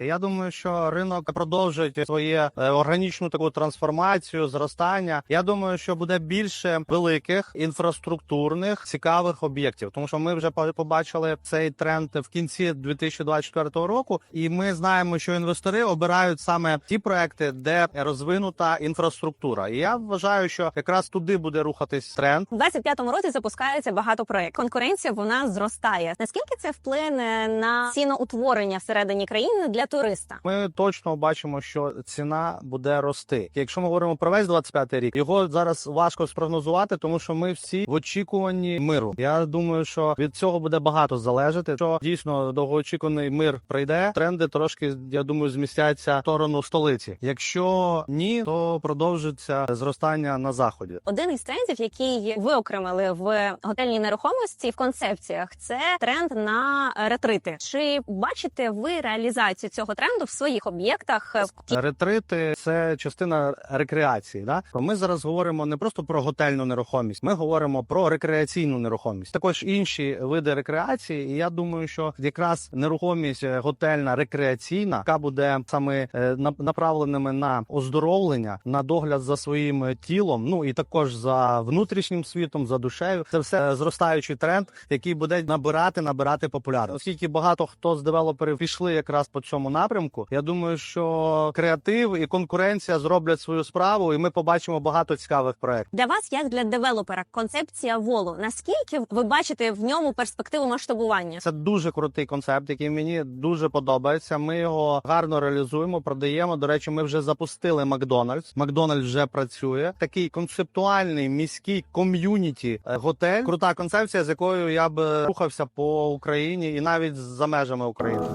Я думаю, що ринок продовжить своє е, органічну таку трансформацію, зростання. Я думаю, що буде більше великих інфраструктурних цікавих об'єктів, тому що ми вже побачили цей тренд в кінці 2024 року, і ми знаємо, що інвестори обирають саме ті проекти, де розвинута інфраструктура. І я вважаю, що якраз туди буде рухатись тренд. У 25-му році запускається багато проєктів. Конкуренція вона зростає. Наскільки це вплине на ціноутворення всередині країни для туриста? Ми точно бачимо, що ціна буде рости. Якщо ми говоримо про весь 25-й рік, його зараз важко спрогнозувати, тому що ми всі в очікуванні миру. Я думаю, що від цього буде багато залежати. Що дійсно довгоочікуваний мир прийде, тренди трошки я думаю змістяться в сторону столиці. Якщо ні, то продовжиться зростання на заході. Один із трендів, який ви окремили в готельній нерухомості в концепціях, це тренд на ретрити. Чи бачите ви реалізацію цього тренду в своїх об'єктах? Ретрити це частина рекреації. Да? Ми зараз говоримо не просто про готельну нерухомість, ми говоримо про рекреаційну нерухомість. Також інші види рекреації. І я думаю, що якраз нерухомість е, готельна рекреаційна, яка буде саме е, на- направленими на оздоровлення, на догляд за своїм е, тілом, ну і також за внутрішнім світом, за душею. Це все е, зростаючий тренд, який буде набирати, набирати популярність. Оскільки багато хто з девелоперів пішли якраз по цьому напрямку. Я думаю, що креатив і конкуренція зроблять свою справу, і ми побачимо багато цікавих проєктів. Для вас, як для девелопера, концепція волу. Наскільки ви бачите в ньому перспективу масштабування? Це дуже крутий концепт, який мені дуже подобається. Ми його гарно реалізуємо, продаємо. До речі, ми вже запустили Макдональдс. Макдональдс вже працює. Такий концептуальний міський ком'юніті е, готель. Крута концепція, з якою я б рухався по Україні і навіть за межами України.